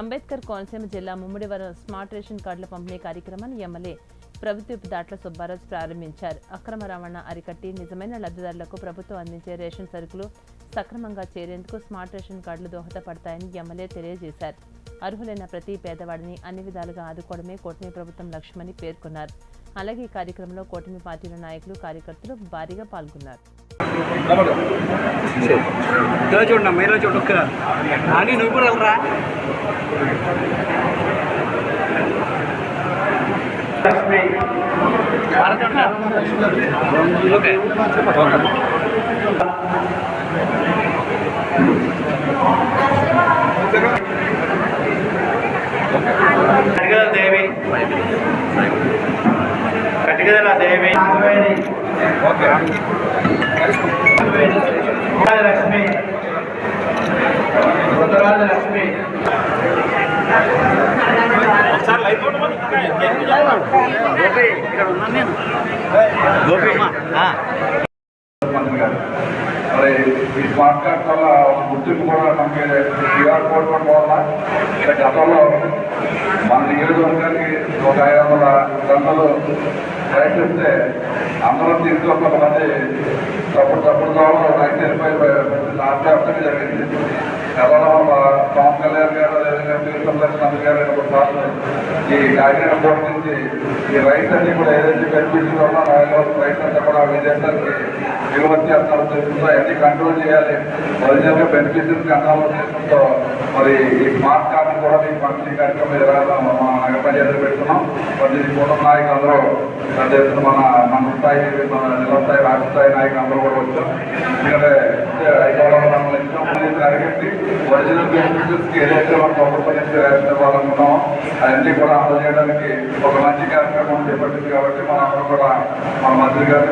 అంబేద్కర్ కోనసీమ జిల్లా Mummidivaram smart ration కార్డుల పంపిణీ కార్యక్రమాన్ని ఎమ్మెల్యే ప్రభుత్వపు దాట్ల సుబ్బారాజు ప్రారంభించారు. అక్రమ రవాణా అరికట్టి నిజమైన లబ్ధిదారులకు ప్రభుత్వం అందించే రేషన్ సరుకులు సక్రమంగా చేరేందుకు స్మార్ట్ రేషన్ కార్డులు దోహదపడతాయని ఎమ్మెల్యే తెలియజేశారు. అర్హులైన ప్రతి పేదవాడిని అన్ని విధాలుగా ఆదుకోవడమే కూటమి ప్రభుత్వం లక్ష్యమని పేర్కొన్నారు. అలాగే ఈ కార్యక్రమంలో కూటమి పార్టీల నాయకులు కార్యకర్తలు భారీగా పాల్గొన్నారు. ఇలా చూడండి ఇలా చూడు ఒక్క. అని నువ్వు కూడా వెళ్ళరా? ఓకే. కటికల దేవి లక్ష్మి రుద్రరాజ గోపి ఇక్కడ ఉన్నాను నేను గోపి. మరి ఈ స్మార్ట్ వల్ల గుర్తింపు కూడా మనకి క్యూఆర్ కోడ్ కూడా వల్ల గతంలో నియోజకవర్గానికి ఒక ఐదు వందల గంటలు ప్రయత్నిస్తే ఇస్తే అందరం తీసుకొని కొంతమంది తప్పుడు తప్పుడు దోమలు రైస్ వెళ్ళిపోయి జరిగింది. గతంలో పవన్ కళ్యాణ్ గారు అదేవిధంగా తీర్థం గారు సార్లు ఈ కాకినాడ పోటీ నుంచి ఈ రైతు అన్ని కూడా ఏదైతే బెనిఫిట్స్ కోసం రైస్ కూడా విదేశాలకి దిగుమతి చేస్తారు ఉద్దేశంతో అన్ని కంట్రోల్ చేయాలి. ఒరిజినల్గా బెనిఫిషరీస్ అందాల ఉద్దేశంతో మరి ఈ స్మార్ట్ కార్డు కూడా మీకు పంపిణీ కార్యక్రమం ఎదురాగా మా నగర ఎదురు పెడుతున్నాం. మరి దీని కుటుంబ నాయకులు అందరూ మన మన స్థాయి మన జిల్లా స్థాయి రాష్ట్ర స్థాయి నాయకులందరూ కూడా వచ్చాం. ఎందుకంటే హైదరాబాద్ మనం ఇష్టం అనేది అడిగింది ఒరిజినల్ బెనిఫిషరీస్కి ఏదైతే మనం ప్రభుత్వం నుంచి రేషన్ ఇవ్వాలనుకున్నామో అవన్నీ కూడా అందజేయడానికి ఒక మంచి కార్యక్రమం చేపట్టింది కాబట్టి మనం కూడా మన మంత్రి గారు